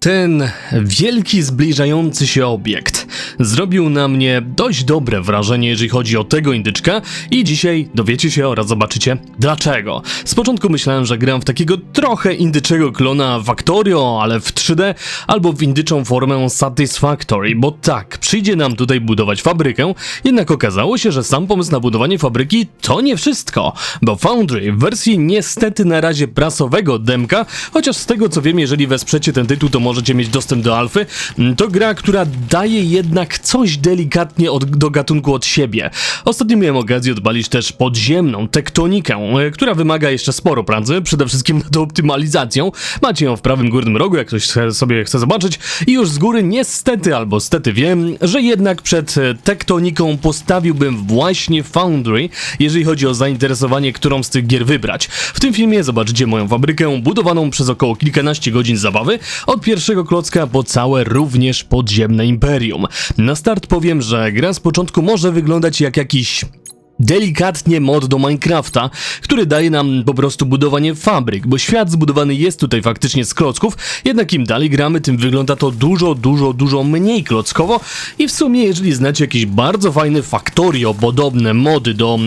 Ten wielki, zbliżający się obiekt zrobił na mnie dość dobre wrażenie, jeżeli chodzi o tego indyczka i dzisiaj dowiecie się oraz zobaczycie dlaczego. Z początku myślałem, że gram w takiego trochę indyczego klona Factorio, ale w 3D albo w indyczą formę Satisfactory, bo tak, przyjdzie nam tutaj budować fabrykę, jednak okazało się, że sam pomysł na budowanie fabryki to nie wszystko, bo Foundry w wersji niestety na razie prasowego demka, chociaż z tego co wiem, jeżeli wesprzecie ten tytuł, to możecie mieć dostęp do alfy, to gra, która daje jednak coś delikatnie od, do gatunku od siebie. Ostatnio miałem okazję odbalić też podziemną tektonikę, e, która wymaga jeszcze sporo pracy, przede wszystkim nad optymalizacją. Macie ją w prawym górnym rogu, jak ktoś sobie chce zobaczyć. I już z góry niestety albo stety wiem, że jednak przed e, tektoniką postawiłbym właśnie Foundry, jeżeli chodzi o zainteresowanie, którą z tych gier wybrać. W tym filmie zobaczycie moją fabrykę budowaną przez około kilkanaście godzin zabawy, od pierwszego klocka po całe również podziemne imperium. Na start powiem, że gra z początku może wyglądać jak jakiś delikatnie mod do Minecrafta, który daje nam po prostu budowanie fabryk, bo świat zbudowany jest tutaj faktycznie z klocków, jednak im dalej gramy, tym wygląda to dużo, dużo, dużo mniej klockowo i w sumie jeżeli znacie jakieś bardzo fajne Factorio podobne mody do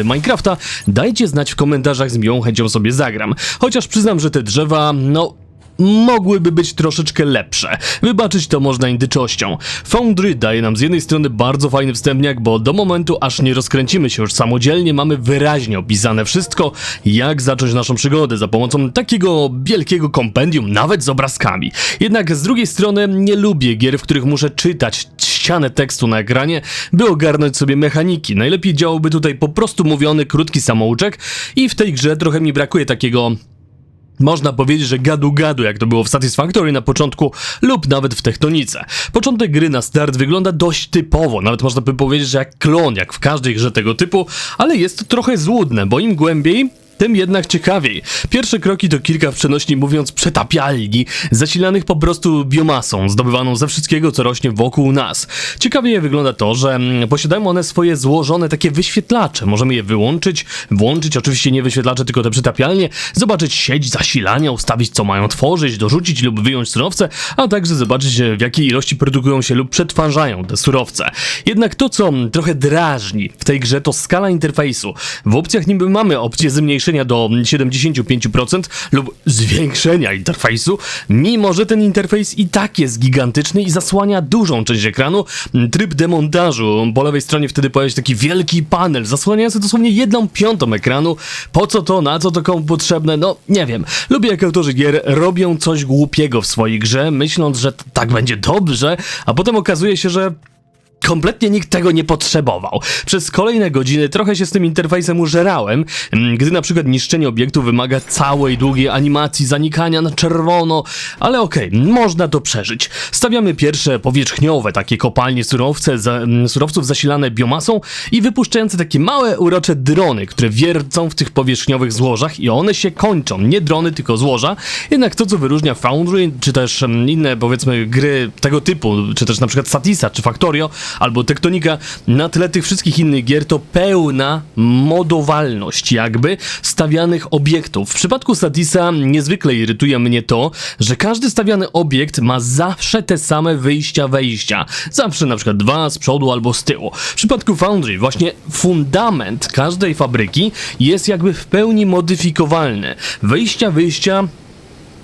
e, Minecrafta, dajcie znać w komentarzach, z miłą chęcią sobie zagram. Chociaż przyznam, że te drzewa, no mogłyby być troszeczkę lepsze. Wybaczyć to można indyczością. Foundry daje nam z jednej strony bardzo fajny wstępniak, bo do momentu aż nie rozkręcimy się już samodzielnie, mamy wyraźnie opisane wszystko, jak zacząć naszą przygodę za pomocą takiego wielkiego kompendium, nawet z obrazkami. Jednak z drugiej strony nie lubię gier, w których muszę czytać ścianę tekstu na ekranie, by ogarnąć sobie mechaniki. Najlepiej działałby tutaj po prostu mówiony krótki samouczek i w tej grze trochę mi brakuje takiego można powiedzieć, że gadu-gadu, jak to było w Satisfactory na początku, lub nawet w Tektonice. Początek gry na start wygląda dość typowo, nawet można by powiedzieć, że jak klon, jak w każdej grze tego typu, ale jest to trochę złudne, bo im głębiej, tym jednak ciekawiej. Pierwsze kroki to kilka w przenośni mówiąc przetapialni, zasilanych po prostu biomasą, zdobywaną ze wszystkiego, co rośnie wokół nas. Ciekawie wygląda to, że mm, posiadają one swoje złożone takie wyświetlacze. Możemy je wyłączyć, włączyć, oczywiście nie wyświetlacze, tylko te przetapialnie, zobaczyć sieć zasilania, ustawić co mają tworzyć, dorzucić lub wyjąć surowce, a także zobaczyć e, w jakiej ilości produkują się lub przetwarzają te surowce. Jednak to, co mm, trochę drażni w tej grze, to skala interfejsu. W opcjach niby mamy opcję zmniejszenia do 75% lub zwiększenia interfejsu, mimo że ten interfejs i tak jest gigantyczny i zasłania dużą część ekranu. Tryb demontażu, po lewej stronie wtedy pojawia się taki wielki panel, zasłaniający dosłownie jedną piątą ekranu. Po co to, na co to komu potrzebne? No, nie wiem. Lubię jak autorzy gier robią coś głupiego w swojej grze, myśląc, że tak będzie dobrze, a potem okazuje się, że Kompletnie nikt tego nie potrzebował. Przez kolejne godziny trochę się z tym interfejsem użerałem, mm, gdy na przykład niszczenie obiektu wymaga całej długiej animacji zanikania na czerwono, ale okej, można to przeżyć. Stawiamy pierwsze powierzchniowe takie kopalnie surowce, za, mm, surowców zasilane biomasą i wypuszczające takie małe urocze drony, które wiercą w tych powierzchniowych złożach i one się kończą. Nie drony, tylko złoża. Jednak to, co wyróżnia Foundry, czy też mm, inne powiedzmy gry tego typu, czy też na przykład Satisa, czy Factorio, albo Tektonika, na tle tych wszystkich innych gier to pełna modowalność jakby stawianych obiektów. W przypadku Satisa niezwykle irytuje mnie to, że każdy stawiany obiekt ma zawsze te same wyjścia, wejścia. Zawsze na przykład dwa z przodu albo z tyłu. W przypadku Foundry właśnie fundament każdej fabryki jest jakby w pełni modyfikowalny. Wejścia, wyjścia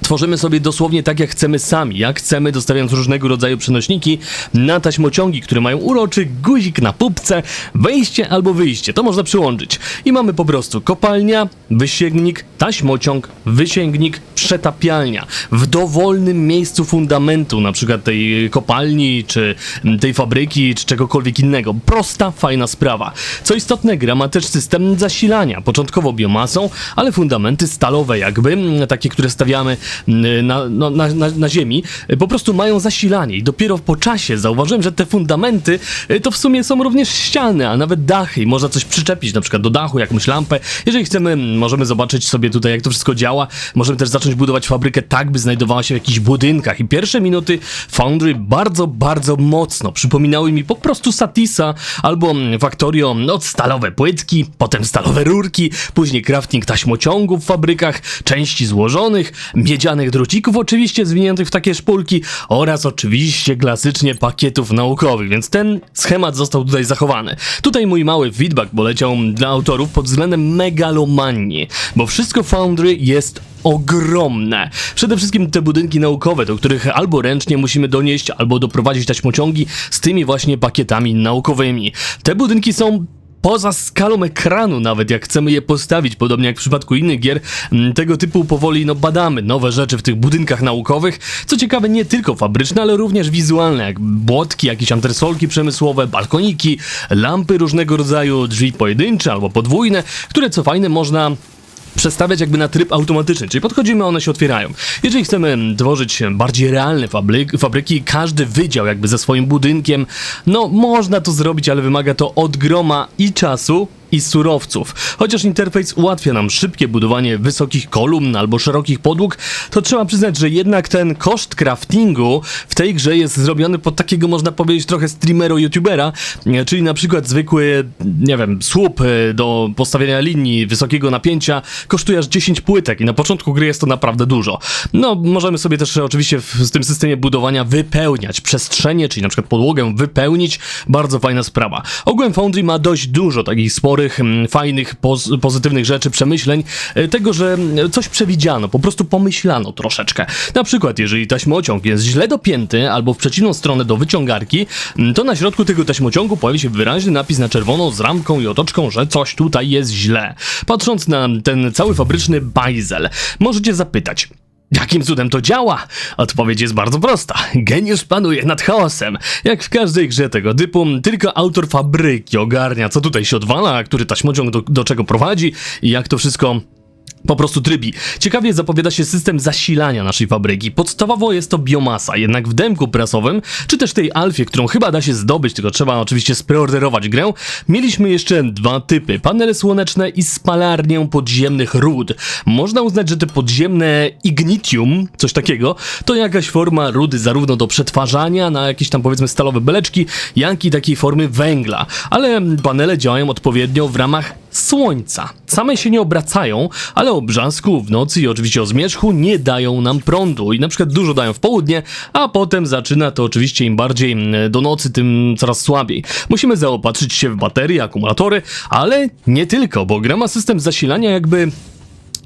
Tworzymy sobie dosłownie tak, jak chcemy sami, jak chcemy, dostawiając różnego rodzaju przenośniki na taśmociągi, które mają uroczy guzik na pupce, wejście albo wyjście, to można przyłączyć. I mamy po prostu kopalnia, wysięgnik, taśmociąg, wysięgnik, przetapialnia. W dowolnym miejscu fundamentu, na przykład tej kopalni, czy tej fabryki, czy czegokolwiek innego. Prosta, fajna sprawa. Co istotne, gra ma też system zasilania, początkowo biomasą, ale fundamenty stalowe jakby, takie, które stawiamy na, no, na, na, na ziemi, po prostu mają zasilanie i dopiero po czasie zauważyłem, że te fundamenty y, to w sumie są również ściany, a nawet dachy. I można coś przyczepić na przykład do dachu, jakąś lampę. Jeżeli chcemy, możemy zobaczyć sobie tutaj jak to wszystko działa, możemy też zacząć budować fabrykę tak, by znajdowała się w jakichś budynkach. I pierwsze minuty Foundry bardzo, bardzo mocno przypominały mi po prostu Satisa albo Factorio, no stalowe płytki, potem stalowe rurki, później crafting taśmociągów w fabrykach, części złożonych, miedziane drucików, oczywiście zwiniętych w takie szpulki oraz oczywiście klasycznie pakietów naukowych, więc ten schemat został tutaj zachowany. Tutaj mój mały feedback poleciał dla autorów pod względem megalomanii, bo wszystko Foundry jest ogromne. Przede wszystkim te budynki naukowe, do których albo ręcznie musimy donieść, albo doprowadzić taśmociągi z tymi właśnie pakietami naukowymi. Te budynki są poza skalą ekranu nawet, jak chcemy je postawić, podobnie jak w przypadku innych gier, m, tego typu powoli no badamy nowe rzeczy w tych budynkach naukowych, co ciekawe nie tylko fabryczne, ale również wizualne, jak błotki, jakieś antresolki przemysłowe, balkoniki, lampy różnego rodzaju, drzwi pojedyncze albo podwójne, które co fajne można przestawiać jakby na tryb automatyczny, czyli podchodzimy, one się otwierają. Jeżeli chcemy tworzyć bardziej realne fabryk, fabryki, każdy wydział jakby ze swoim budynkiem, no można to zrobić, ale wymaga to od groma i czasu, i surowców. Chociaż interfejs ułatwia nam szybkie budowanie wysokich kolumn albo szerokich podłóg, to trzeba przyznać, że jednak ten koszt craftingu w tej grze jest zrobiony pod takiego, można powiedzieć, trochę streamero-youtubera, e, czyli na przykład zwykły, nie wiem, słup e, do postawienia linii wysokiego napięcia kosztuje aż 10 płytek i na początku gry jest to naprawdę dużo. No, możemy sobie też oczywiście w, tym systemie budowania wypełniać przestrzenie, czyli na przykład podłogę wypełnić, bardzo fajna sprawa. Ogółem Foundry ma dość dużo takich sporych, mm, fajnych, poz, pozytywnych rzeczy, przemyśleń, e, tego, że mm, coś przewidziano, po prostu pomyślano troszeczkę. Na przykład, jeżeli taśmociąg jest źle dopięty albo w przeciwną stronę do wyciągarki, mm, to na środku tego taśmociągu pojawi się wyraźny napis na czerwono z ramką i otoczką, że coś tutaj jest źle. Patrząc na ten cały fabryczny bajzel, możecie zapytać, Jakim cudem to działa? Odpowiedź jest bardzo prosta. Geniusz panuje nad chaosem. Jak w każdej grze tego typu, tylko autor fabryki ogarnia, co tutaj się odwala, który taśmociąg do, do czego prowadzi i jak to wszystko po prostu trybi. Ciekawie zapowiada się system zasilania naszej fabryki. Podstawowo jest to biomasa, jednak w demku prasowym, czy też tej alfie, którą chyba da się zdobyć, tylko trzeba oczywiście spreorderować grę, mieliśmy jeszcze dwa typy. Panele słoneczne i spalarnię podziemnych ród. Można uznać, że te podziemne ignitium, coś takiego, to jakaś forma rudy zarówno do przetwarzania na jakieś tam powiedzmy stalowe beleczki, jak i takiej formy węgla. Ale panele działają odpowiednio w ramach słońca. Same się nie obracają, ale o brzasku w nocy i oczywiście o zmierzchu nie dają nam prądu i na przykład dużo dają w południe, a potem zaczyna to oczywiście im bardziej mm, do nocy, tym coraz słabiej. Musimy zaopatrzyć się w baterie, akumulatory, ale nie tylko, bo gra ma system zasilania jakby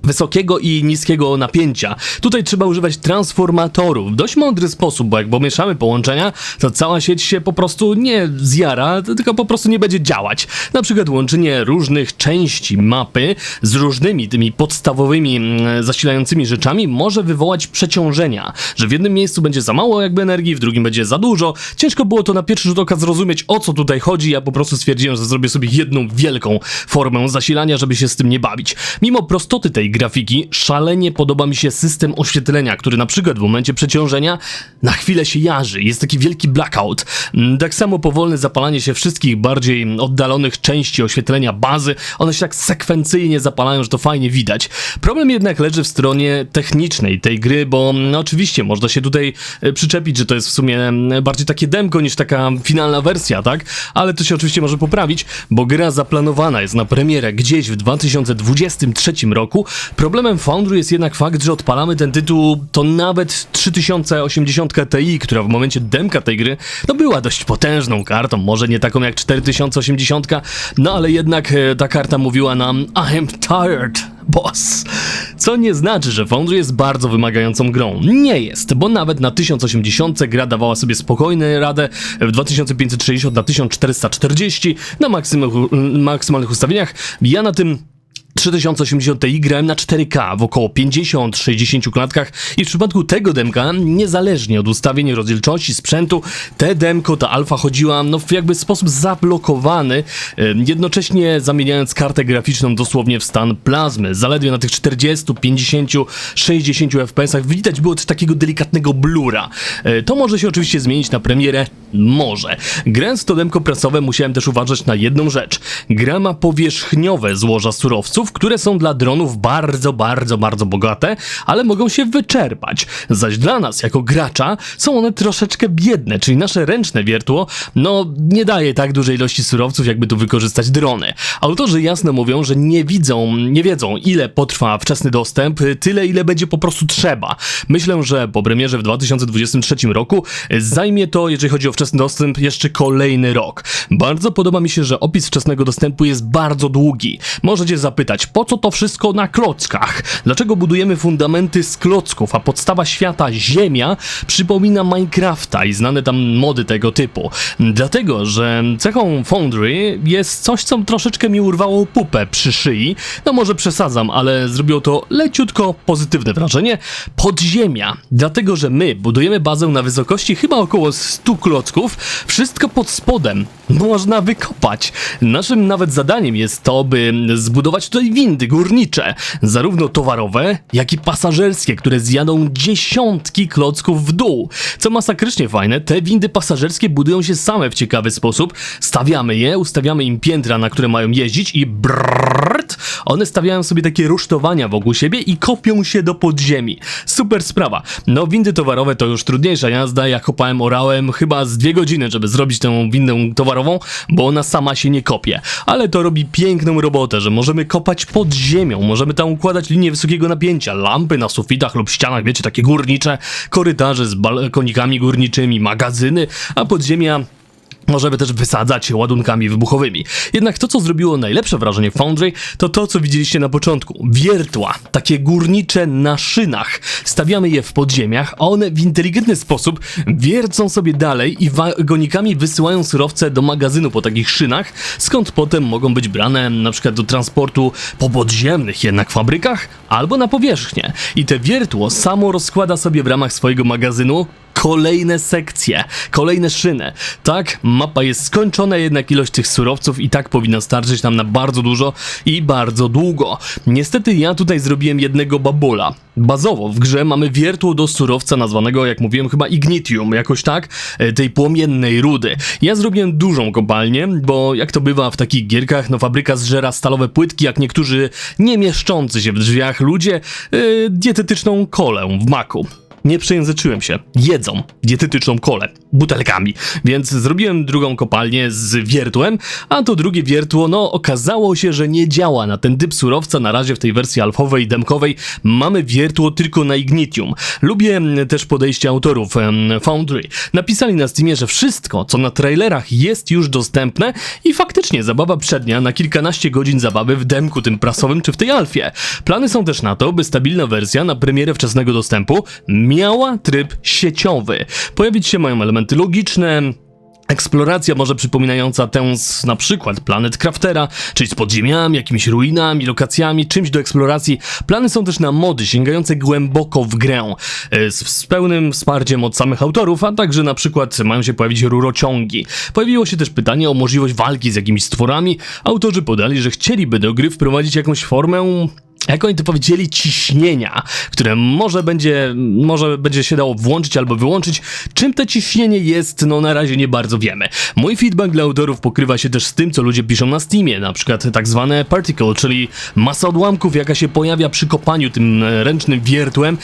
wysokiego i niskiego napięcia. Tutaj trzeba używać transformatorów w dość mądry sposób, bo jak pomieszamy połączenia, to cała sieć się po prostu nie zjara, tylko po prostu nie będzie działać. Na przykład łączenie różnych części mapy z różnymi tymi podstawowymi mm, zasilającymi rzeczami może wywołać przeciążenia, że w jednym miejscu będzie za mało jakby energii, w drugim będzie za dużo. Ciężko było to na pierwszy rzut oka zrozumieć o co tutaj chodzi, ja po prostu stwierdziłem, że zrobię sobie jedną wielką formę zasilania, żeby się z tym nie bawić. Mimo prostoty tej grafiki, szalenie podoba mi się system oświetlenia, który na przykład w momencie przeciążenia na chwilę się jarzy. Jest taki wielki blackout. Mm, Tak samo powolne zapalanie się wszystkich bardziej oddalonych części oświetlenia bazy, one się tak sekwencyjnie zapalają, że to fajnie widać. Problem jednak leży w stronie technicznej tej gry, bo no, oczywiście można się tutaj e, przyczepić, że to jest w sumie mm, bardziej takie demko niż taka finalna wersja, tak? Ale to się oczywiście może poprawić, bo gra zaplanowana jest na premierę gdzieś w 2023 roku. Problemem Foundry jest jednak fakt, że odpalamy ten tytuł to nawet 3080 Ti, która w momencie demka tej gry no była dość potężną kartą, może nie taką jak 4080, no ale jednak e, ta karta mówiła nam I am tired, boss. Co nie znaczy, że Foundry jest bardzo wymagającą grą. Nie jest, bo nawet na 1080 gra dawała sobie spokojnie radę, w 2560 na 1440 na maksym- maksymalnych ustawieniach. Ja na tym 3080 Ti grałem na 4K w około 50-60 klatkach i w przypadku tego demka, niezależnie od ustawień rozdzielczości sprzętu, te demko, ta alfa chodziła no w jakby sposób zablokowany, jednocześnie zamieniając kartę graficzną dosłownie w stan plazmy. Zaledwie na tych 40, 50, 60 FPS-ach widać było też takiego delikatnego blura. E, To może się oczywiście zmienić na premierę, może. Grając to demko prasowe musiałem też uważać na jedną rzecz. Gra ma powierzchniowe złoża surowców, które są dla dronów bardzo, bardzo, bardzo bogate, ale mogą się wyczerpać. Zaś dla nas, jako gracza, są one troszeczkę biedne, czyli nasze ręczne wiertło, no, nie daje tak dużej ilości surowców, jakby tu wykorzystać drony. Autorzy jasno mówią, że nie widzą, nie wiedzą, ile potrwa wczesny dostęp, tyle, ile będzie po prostu trzeba. Myślę, że po premierze w 2023 roku zajmie to, jeżeli chodzi o wczesny dostęp, jeszcze kolejny rok. Bardzo podoba mi się, że opis wczesnego dostępu jest bardzo długi. Możecie zapytać, po co to wszystko na klockach? Dlaczego budujemy fundamenty z klocków, a podstawa świata, Ziemia, przypomina Minecrafta i znane tam mody tego typu? Dlatego, że cechą Foundry jest coś, co troszeczkę mi urwało pupę przy szyi. No może przesadzam, ale zrobiło to leciutko pozytywne wrażenie. Podziemia. Dlatego, że my budujemy bazę na wysokości chyba około 100 klocków, wszystko pod spodem można wykopać. Naszym nawet zadaniem jest to, by zbudować tutaj windy górnicze, zarówno towarowe, jak i pasażerskie, które zjadą dziesiątki klocków w dół. Co masakrycznie fajne, te windy pasażerskie budują się same w ciekawy sposób. Stawiamy je, ustawiamy im piętra, na które mają jeździć i brrrt, one stawiają sobie takie rusztowania wokół siebie i kopią się do podziemi. Super sprawa. No windy towarowe to już trudniejsza jazda, ja kopałem orałem chyba z dwie godziny, żeby zrobić tę windę towarową, bo ona sama się nie kopie. Ale to robi piękną robotę, że możemy kopać pod ziemią, możemy tam układać linię wysokiego napięcia, lampy na sufitach lub ścianach, wiecie, takie górnicze, korytarze z balkonikami górniczymi, magazyny, a podziemia Możemy też wysadzać ładunkami wybuchowymi. Jednak to, co zrobiło najlepsze wrażenie w Foundry, to to, co widzieliście na początku. Wiertła, takie górnicze na szynach. Stawiamy je w podziemiach, a one w inteligentny sposób wiercą sobie dalej i wagonikami wysyłają surowce do magazynu po takich szynach, skąd potem mogą być brane na przykład do transportu po podziemnych jednak fabrykach albo na powierzchnię. I te wiertło samo rozkłada sobie w ramach swojego magazynu kolejne sekcje, kolejne szyny. Tak, mapa jest skończona, jednak ilość tych surowców i tak powinna starczyć nam na bardzo dużo i bardzo długo. Niestety ja tutaj zrobiłem jednego babula. Bazowo w grze mamy wiertło do surowca nazwanego, jak mówiłem, chyba Ignitium, jakoś tak, e, tej płomiennej rudy. Ja zrobiłem dużą kopalnię, bo jak to bywa w takich gierkach, no fabryka zżera stalowe płytki, jak niektórzy nie mieszczący się w drzwiach ludzie, yy, dietetyczną kolę w maku nie przejęzyczyłem się. Jedzą dietetyczną kolę butelkami. Więc zrobiłem drugą kopalnię z wiertłem, a to drugie wiertło, no okazało się, że nie działa na ten typ surowca. Na razie w tej wersji alfowej, demkowej mamy wiertło tylko na Ignitium. Lubię też podejście autorów Foundry. Napisali na Steamie, że wszystko, co na trailerach jest już dostępne i faktycznie zabawa przednia na kilkanaście godzin zabawy w demku tym prasowym czy w tej alfie. Plany są też na to, by stabilna wersja na premierę wczesnego dostępu miała tryb sieciowy. Pojawić się mają elementy logiczne, Eksploracja może przypominająca tę z na przykład Planet Craftera, czyli z podziemiami, jakimiś ruinami, lokacjami, czymś do eksploracji. Plany są też na mody sięgające głęboko w grę, e, z, z pełnym wsparciem od samych autorów, a także na przykład mają się pojawić rurociągi. Pojawiło się też pytanie o możliwość walki z jakimiś stworami. Autorzy podali, że chcieliby do gry wprowadzić jakąś formę jak oni to powiedzieli, ciśnienia, które może będzie, może będzie się dało włączyć albo wyłączyć. Czym to ciśnienie jest, no na razie nie bardzo wiemy. Mój feedback dla autorów pokrywa się też z tym, co ludzie piszą na Steamie, na przykład tak zwane particle, czyli masa odłamków, jaka się pojawia przy kopaniu tym e, ręcznym wiertłem.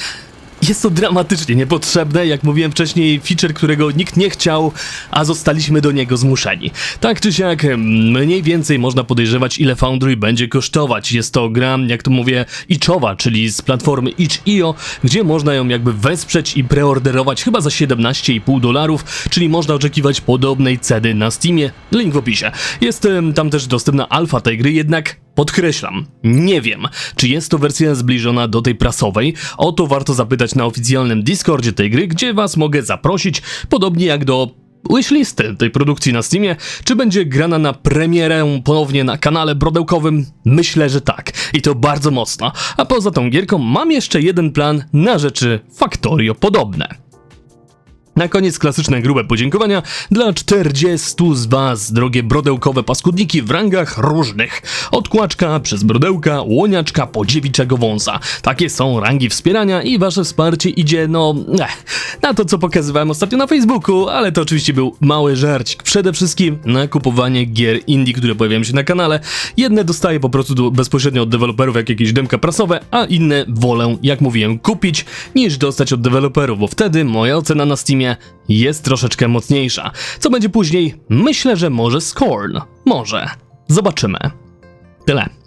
Jest to dramatycznie niepotrzebne, jak mówiłem wcześniej, feature, którego nikt nie chciał, a zostaliśmy do niego zmuszeni. Tak czy siak, mniej więcej można podejrzewać, ile Foundry będzie kosztować. Jest to gra, jak to mówię, iczowa, czyli z platformy itch.io, gdzie można ją jakby wesprzeć i preorderować chyba za 17,5 dolarów, czyli można oczekiwać podobnej ceny na Steamie. Link w opisie. Jest tam też dostępna alfa tej gry, jednak Podkreślam, nie wiem, czy jest to wersja zbliżona do tej prasowej. O to warto zapytać na oficjalnym Discordzie tej gry, gdzie was mogę zaprosić, podobnie jak do wishlisty tej produkcji na Steamie. Czy będzie grana na premierę ponownie na kanale brodełkowym? Myślę, że tak. I to bardzo mocno. A poza tą gierką mam jeszcze jeden plan na rzeczy Factorio podobne. Na koniec klasyczne grube podziękowania dla 40 z Was, drogie brodełkowe paskudniki w rangach różnych. Od kłaczka przez brodełka, łoniaczka po dziewiczego wąsa. Takie są rangi wspierania i Wasze wsparcie idzie, no, eh, na to, co pokazywałem ostatnio na Facebooku, ale to oczywiście był mały żarcik. Przede wszystkim na kupowanie gier indie, które pojawiają się na kanale. Jedne dostaję po prostu bezpośrednio od deweloperów, jak jakieś demka prasowe, a inne wolę, jak mówiłem, kupić, niż dostać od deweloperów, bo wtedy moja ocena na Steamie jest troszeczkę mocniejsza. Co będzie później? Myślę, że może Scorn. Może. Zobaczymy. Tyle.